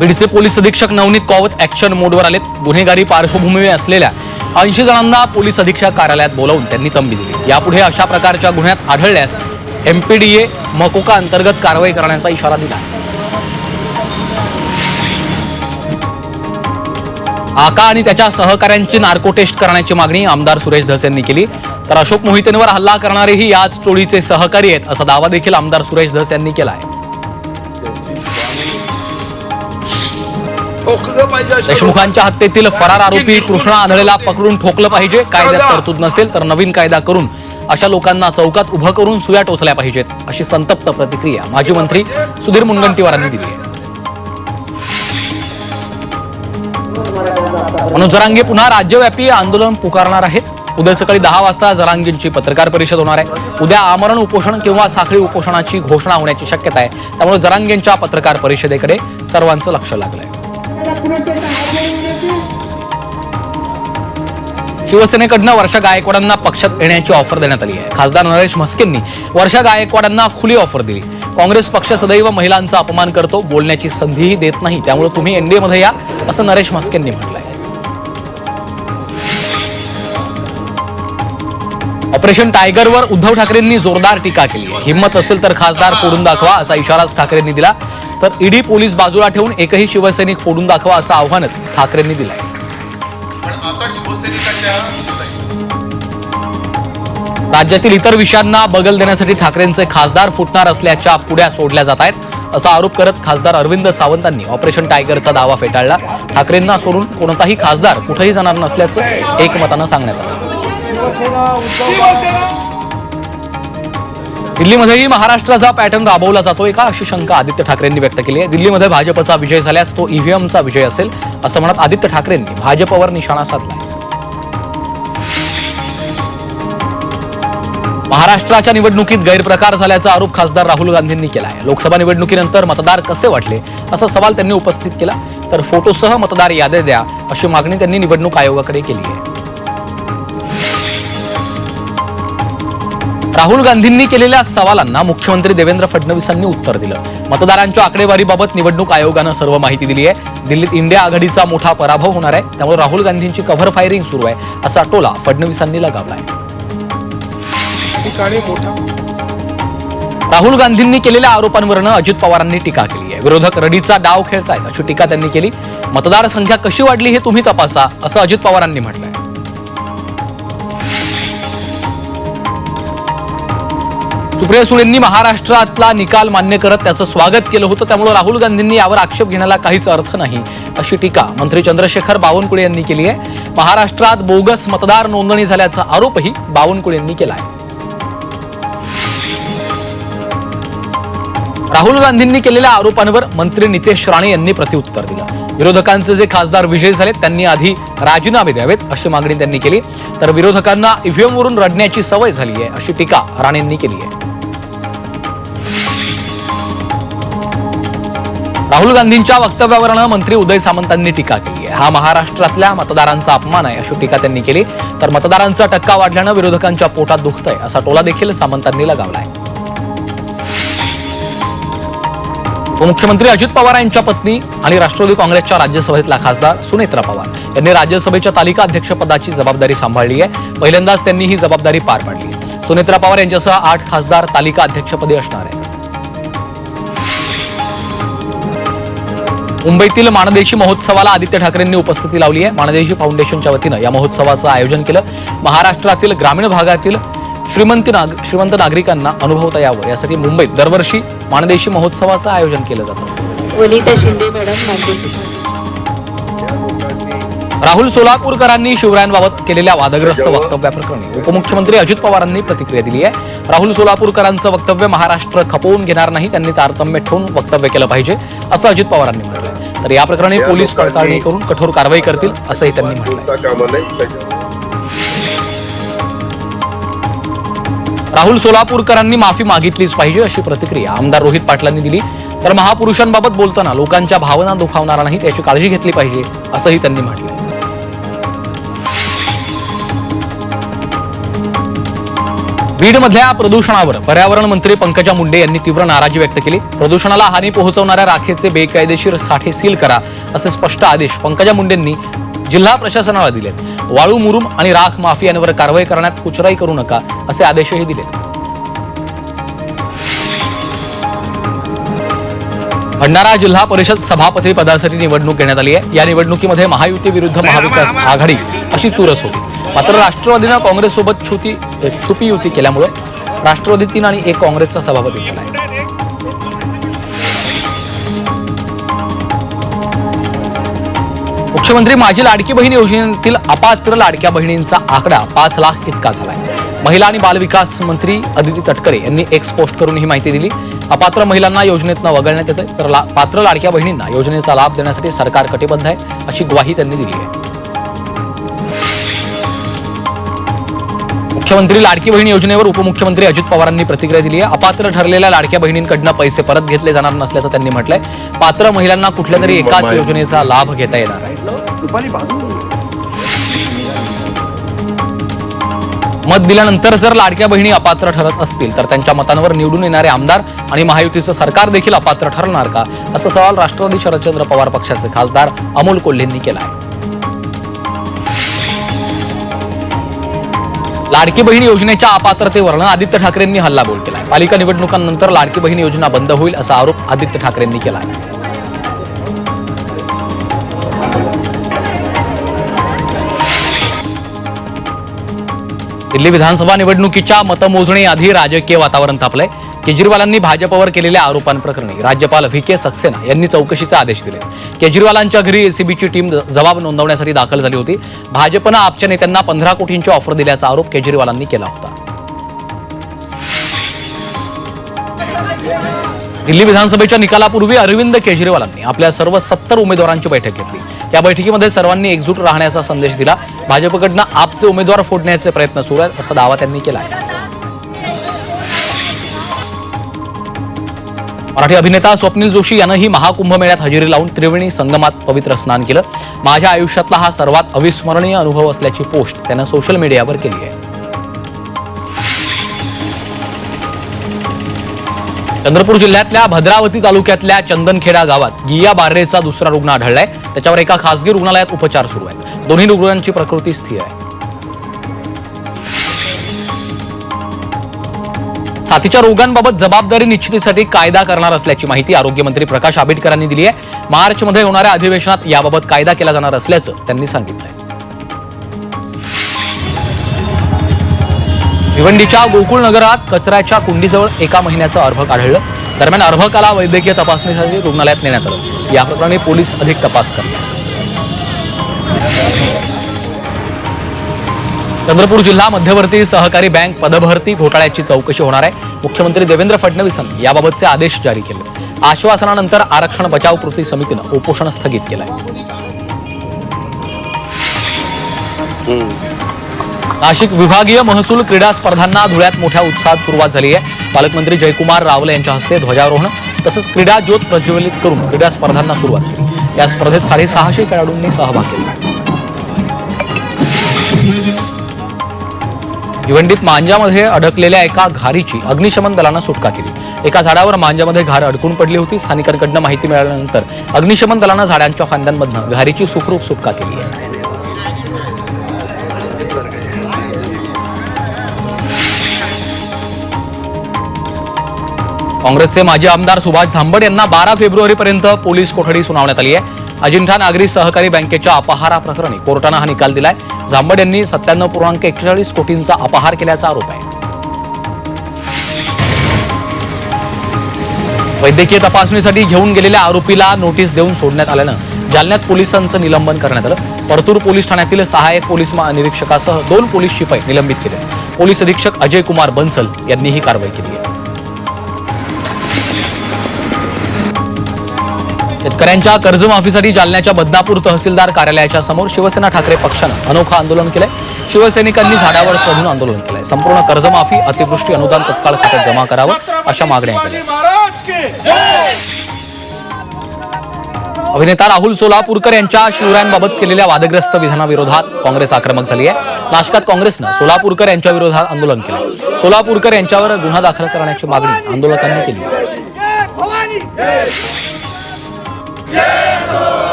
बीडचे पोलीस अधीक्षक नवनीत कौवत ऍक्शन मोडवर आलेत. गुन्हेगारी पार्श्वभूमी असलेल्या ऐंशी जणांना पोलीस अधीक्षक कार्यालयात बोलावून त्यांनी तंबी दिली. यापुढे अशा प्रकारच्या गुन्ह्यात आढळल्यास एमपीडीए मकोका अंतर्गत कारवाई करण्याचा इशारा दिला. आका आणि त्याच्या सहकाऱ्यांची नार्को टेस्ट करण्याची मागणी आमदार सुरेश धस यांनी केली. तर अशोक मोहितेंवर हल्ला करणारेही याच टोळीचे सहकारी आहेत असा दावा देखील आमदार सुरेश धस यांनी केला आहे देशमुखांच्या हत्येतील फरार आरोपी कृष्णा आंधळेला पकडून ठोकलं पाहिजे. कायद्यात तरतूद नसेल तर नवीन कायदा करून अशा लोकांना चौकात उभं करून सुया टोचल्या पाहिजेत अशी संतप्त प्रतिक्रिया माजी मंत्री सुधीर मुनगंटीवारांनी दिली आहे. मनोज जरांगे पुन्हा राज्यव्यापी आंदोलन पुकारणार आहेत. उद्या सकाळी दहा वाजता जरांगेंची पत्रकार परिषद होणार आहे. उद्या आमरण उपोषण किंवा साखळी उपोषणाची घोषणा होण्याची शक्यता आहे. त्यामुळे जरांगेंच्या पत्रकार परिषदेकडे सर्वांचं लक्ष लागलंय. शिवसेनेकडनं वर्षा गायकवाडांना पक्षात येण्याची ऑफर देण्यात आली आहे. खासदार नरेश म्हस्केंनी वर्षा गायकवाडांना खुली ऑफर दिली. काँग्रेस पक्ष सदैव महिलांचा अपमान करतो बोलण्याची संधीही देत नाही. त्यामुळे तुम्ही एनडीए मध्ये या असं नरेश म्हस्केंनी म्हटलंय. ऑपरेशन टायगरवर उद्धव ठाकरेंनी जोरदार टीका केली. हिंमत असेल तर खासदार फोडून दाखवा असा इशाराच ठाकरेंनी दिला. तर ईडी पोलीस बाजूला ठेवून एकही शिवसैनिक फोडून दाखवा असं आव्हानच ठाकरेंनी दिलंय. शिवसैनिकांच्या राज्यातील इतर विषयांना बगल देण्यासाठी ठाकरेंचे खासदार फुटणार असल्याच्या पुड्या सोडल्या जात आहेत असा आरोप करत खासदार अरविंद सावंतांनी ऑपरेशन टायगरचा दावा फेटाळला. ठाकरेंना सोडून कोणताही खासदार कुठेही जाणार नसल्याचं एकमतानं सांगण्यात आलं. दिल्लीमध्येही महाराष्ट्राचा पॅटर्न राबवला जातोय का अशी शंका आदित्य ठाकरेंनी व्यक्त केली आहे. दिल्लीमध्ये भाजपचा विजय झाल्यास तो ईव्हीएमचा विजय असेल असं म्हणत आदित्य ठाकरेंनी भाजपवर निशाणा साधला महाराष्ट्राच्या निवडणुकीत गैरप्रकार झाल्याचा आरोप खासदार राहुल गांधींनी केला आहे. लोकसभा निवडणुकीनंतर मतदार कसे वाटले असा सवाल त्यांनी उपस्थित केला. तर फोटोसह मतदार याद्या द्या अशी मागणी त्यांनी निवडणूक आयोगाकडे केली आहे. राहुल गांधींनी केलेल्या सवालांना मुख्यमंत्री देवेंद्र फडणवीसांनी उत्तर दिलं. मतदारांच्या आकडेवारीबाबत निवडणूक आयोगानं सर्व माहिती दिली आहे. दिल्लीत इंडिया आघाडीचा मोठा पराभव होणार आहे. त्यामुळे राहुल गांधींची कव्हर फायरिंग सुरू आहे असा टोला फडणवीसांनी लगावलाय आहे. राहुल गांधींनी केलेल्या आरोपांवरनं अजित पवारांनी टीका केली आहे. विरोधक रडीचा डाव खेळतायत अशी टीका त्यांनी केली. मतदारसंख्या कशी वाढली हे तुम्ही तपासा असं अजित पवारांनी म्हटलंय. सुप्रिया सुळेंनी महाराष्ट्रातला निकाल मान्य करत त्याचं स्वागत केलं होतं. त्यामुळे राहुल गांधींनी यावर आक्षेप घेण्याला काहीच अर्थ नाही. अशी टीका मंत्री चंद्रशेखर बावनकुळे यांनी केली आहे. महाराष्ट्रात बोगस मतदार नोंदणी झाल्याचा आरोपही बावनकुळे यांनी केला आहे राहुल गांधींनी केलेल्या आरोपांवर मंत्री नितेश राणे यांनी प्रत्युत्तर दिलं. विरोधकांचे जे खासदार विजयी झाले त्यांनी आधी राजीनामे द्यावेत अशी मागणी त्यांनी केली. तर विरोधकांना ईव्हीएमवरून रडण्याची सवय झाली आहे अशी टीका राणेंनी केली आहे. राहुल गांधींच्या वक्तव्यावरनं मंत्री उदय सामंतांनी टीका केली आहे. हा महाराष्ट्रातल्या मतदारांचा अपमान आहे अशी टीका त्यांनी केली. तर मतदारांचा टक्का वाढल्यानं विरोधकांच्या पोटात दुखतंय असा टोला देखील सामंतांनी लगावला आहे उपमुख्यमंत्री अजित पवार यांच्या पत्नी आणि राष्ट्रवादी काँग्रेसच्या राज्यसभेतला खासदार सुनेत्रा पवार यांनी राज्यसभेच्या तालिका अध्यक्षपदाची जबाबदारी सांभाळली आहे. पहिल्यांदाच त्यांनी ही जबाबदारी पार पाडली. सुनेत्रा पवार यांच्यासह आठ खासदार तालिका अध्यक्षपदी असणार आहेत. मुंबईतील माणदेशी महोत्सवाला आदित्य ठाकरेंनी उपस्थिती लावली आहे. माणदेशी फाउंडेशनच्या वतीनं या महोत्सवाचं आयोजन केलं. महाराष्ट्रातील ग्रामीण भागातील श्रीमंत नाग श्रीमंत नागरिकांना अनुभवता यावं. यासाठी मुंबईत दरवर्षी माणदेशी महोत्सवाचं आयोजन केलं जातं. वनिता शिंदे मॅडम मानदेशी राहुल सोलापूरकरांनी शिवरायांबाबत केलेल्या वादग्रस्त वक्तव्याप्रकरणी उपमुख्यमंत्री अजित पवारांनी प्रतिक्रिया दिली आहे. राहुल सोलापूरकरांचं वक्तव्य महाराष्ट्र खपवून घेणार नाही. त्यांनी तारतम्य ठेवून वक्तव्य केलं पाहिजे असं अजित पवारांनी म्हटलंय. तर या प्रकरणी पोलीस पडताळणी करून कठोर कारवाई करतील असंही त्यांनी त्याच्यावर राहुल सोलापूरकरांनी माफी मागितलीच पाहिजे अशी प्रतिक्रिया आमदार रोहित पाटलांनी दिली. तर महापुरुषांबाबत बोलताना लोकांच्या भावना दुखावणार नाही याची काळजी घेतली पाहिजे असंही त्यांनी म्हटलं बीडमधल्या प्रदूषणावर पर्यावरण मंत्री पंकजा मुंडे यांनी तीव्र नाराजी व्यक्त केली. प्रदूषणाला हानी पोहोचवणाऱ्या राखेचे बेकायदेशीर साठे सील करा असे स्पष्ट आदेश पंकजा मुंडेंनी जिल्हा प्रशासनाला दिले. वाळू मुरुम आणि राख माफियांवर कारवाई करण्यात कुचराई करू नका असे आदेशही दिले. भंडारा जिल्हा परिषद सभापती पदासाठी निवडणूक घेण्यात आली आहे. या निवडणुकीमध्ये महायुती विरुद्ध महाविकास आघाडी अशी चुरस होती. मात्र राष्ट्रवादीनं काँग्रेससोबत छुती छुपी युती केल्यामुळं राष्ट्रवादी तीन आणि एक काँग्रेसचा सभापती झाला आहे. मुख्यमंत्री माझी लाडकी बहीण योजनेतील अपात्र लाडक्या बहिणींचा आकडा पाच लाख इतका आहे महिला आणि बालविकास मंत्री अदिती तटकरे यांनी एक्स पोस्ट करून ही माहिती दिली. अपात्र महिलांना योजनेतनं वगळण्यात येते तर ला- पात्र लाडक्या बहिणींना योजनेचा लाभ देण्यासाठी सरकार कटिबद्ध आहे अशी ग्वाही त्यांनी दिली आहे. मुख्यमंत्री लाडकी बहीण योजनेवर उपमुख्यमंत्री अजित पवारांनी प्रतिक्रिया दिली आहे. अपात्र ठरलेल्या लाडक्या बहिणींकडनं पैसे परत घेतले जाणार नसल्याचं त्यांनी म्हटलंय. पात्र महिलांना कुठल्या तरी एकाच योजनेचा लाभ घेता येणार आहे. मत दिल्यानंतर जर लाडक्या बहिणी अपात्र ठरत असतील तर त्यांच्या मतांवर निवडून येणारे आमदार आणि महायुतीचं सरकार देखील अपात्र ठरणार का? असा सवाल राष्ट्रवादी शरदचंद्र पवार पक्षाचे खासदार अमोल कोल्हेंनी केला आहे. लाडकी बहीण योजनेच्या अपात्रतेवरनं आदित्य ठाकरेंनी हल्लाबोल केलाय. पालिका निवडणुकांनंतर लाडकी बहीण योजना बंद होईल असा आरोप आदित्य ठाकरेंनी केला आहे दिल्ली विधानसभा निवडणुकीच्या मतमोजणी आधी राजकीय वातावरण तापलंय केजरीवालांनी भाजपवर केलेल्या आरोपांप्रकरणी राज्यपाल व्ही के सक्सेना यांनी चौकशीचे आदेश दिले. केजरीवालांच्या घरी एसीबीची टीम जबाब नोंदवण्यासाठी दाखल झाली होती. भाजपनं आपच्या नेत्यांना पंधरा कोटींची ऑफर दिल्याचा आरोप केजरीवालांनी केला होता. दिल्ली विधानसभेच्या निकालापूर्वी अरविंद केजरीवालांनी आपल्या सर्व सत्तर उमेदवारांची बैठक घेतली. या बैठकीमध्ये सर्वांनी एकजूट राहण्याचा संदेश दिला. भाजपकडनं आपचे उमेदवार फोडण्याचे प्रयत्न सुरू आहेत असा दावा त्यांनी केला आहे मराठी अभिनेता स्वप्नील जोशी यानंही महाकुंभमेळ्यात हजेरी लावून त्रिवेणी संगमात पवित्र स्नान केलं. माझ्या आयुष्यातला हा सर्वात अविस्मरणीय अनुभव असल्याची पोस्ट त्यानं सोशल मीडियावर केली आहे. चंद्रपूर जिल्ह्यातल्या भद्रावती तालुक्यातल्या चंदनखेडा गावात गिया बार्रेचा दुसरा रुग्ण आढळलाय. त्याच्यावर एका खासगी रुग्णालयात उपचार सुरू आहेत. दोन्ही रुग्णांची प्रकृती स्थिर आहे. साथीच्या रोगांबाबत जबाबदारी निश्चितीसाठी कायदा करणार असल्याची माहिती आरोग्यमंत्री प्रकाश आंबेडकरांनी दिली आहे. मार्चमध्ये होणाऱ्या अधिवेशनात याबाबत कायदा केला जाणार असल्याचं त्यांनी सांगितलंय. भिवंडीच्या गोकुळ नगरात कचऱ्याच्या कुंडीजवळ एका महिन्याचं अर्भक आढळलं दरम्यान अर्भकाला वैद्यकीय तपासणीसाठी रुग्णालयात नेण्यात आलं. या प्रकरणी पोलीस अधिक तपास करतात. चंद्रपूर जिल्हा मध्यवर्ती सहकारी बँक पदभरती घोटाळ्याची चौकशी होणार आहे. मुख्यमंत्री देवेंद्र फडणवीसांनी याबाबतचे आदेश जारी केले. आश्वासनानंतर आरक्षण बचाव कृती समितीनं उपोषण स्थगित केलंय. नाशिक विभागीय महसूल क्रीडा स्पर्धांना धुळ्यात मोठ्या उत्साहात सुरुवात झाली आहे. पालकमंत्री जयकुमार रावले यांच्या हस्ते ध्वजारोहण तसंच क्रीडा ज्योत प्रज्वलित करून क्रीडा स्पर्धांना सुरुवात केली. या स्पर्धेत साडेसहाशे खेळाडूंनी सहभाग घेतला. भिवंडीत मांजामध्ये अडकलेल्या एका घारीची अग्निशमन दलानं सुटका केली. एका झाडावर मांजामध्ये घार अडकून पडली होती. स्थानिकांकडनं माहिती मिळाल्यानंतर अग्निशमन दलानं झाडांच्या फांद्यांमधनं घारीची सुखरूप सुटका केली आहे. काँग्रेसचे माजी आमदार सुभाष झांबड यांना बारा फेब्रुवारीपर्यंत पोलीस कोठडी सुनावण्यात आली आहे. अजिंठा नागरी सहकारी बँकेच्या अपहारा प्रकरणी कोर्टानं हा निकाल दिलाय. झांबड यांनी सत्त्याण्णव पूर्णांक एक्केचाळीस कोटींचा अपहार केल्याचा आरोप आहे. वैद्यकीय तपासणीसाठी घेऊन गेलेल्या आरोपीला नोटीस देऊन सोडण्यात आल्यानं जालन्यात पोलिसांचं निलंबन करण्यात आलं. परतूर पोलीस ठाण्यातील सहाय्यक पोलीस निरीक्षकासह दोन पोलीस शिपाई निलंबित केले. पोलीस अधीक्षक अजय कुमार बन्सल यांनी ही कारवाई केली आहे. शेतकऱ्यांच्या कर्जमाफीसाठी जालन्याच्या बदनापूर तहसीलदार कार्यालयाच्या समोर शिवसेना ठाकरे पक्षानं अनोखं आंदोलन केलंय. शिवसैनिकांनी झाडावर चढून आंदोलन केलंय. संपूर्ण कर्जमाफी अतिवृष्टी अनुदान तत्काळ खात्यात जमा करावं अशा मागण्या अभिनेता राहुल सोलापूरकर यांच्या शिवरायांबाबत केलेल्या वादग्रस्त विधानाविरोधात काँग्रेस आक्रमक झाली आहे. नाशकात काँग्रेसनं सोलापूरकर यांच्या विरोधात आंदोलन केलं सोलापूरकर यांच्यावर गुन्हा दाखल करण्याची मागणी आंदोलकांनी केली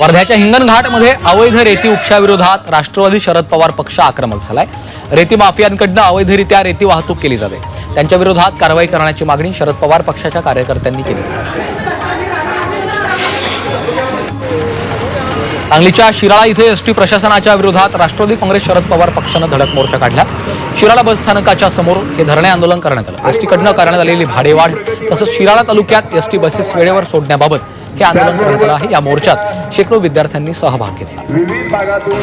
वर्ध्याच्या हिंगणघाटमध्ये अवैध रेती उपशाविरोधात राष्ट्रवादी शरद पवार पक्ष आक्रमक झालाय. रेती माफियांकडनं अवैधरित्या रेती वाहतूक केली जाते. त्यांच्या विरोधात कारवाई करण्याची मागणी शरद पवार पक्षाच्या कार्यकर्त्यांनी केली. सांगलीच्या शिराळा इथे एसटी प्रशासनाच्या विरोधात राष्ट्रवादी काँग्रेस शरद पवार पक्षानं धडक मोर्चा काढला. शिराळा बस स्थानकाच्या समोर हे धरणे आंदोलन करण्यात आलं. एसटीकडनं करण्यात आलेली भाडेवाढ तसंच शिराळा तालुक्यात एसटी बसेस वेळेवर सोडण्याबाबत हे आंदोलन करण्यात आलं आहे या मोर्चात शेकडो विद्यार्थ्यांनी सहभाग घेतला. विविध भागातून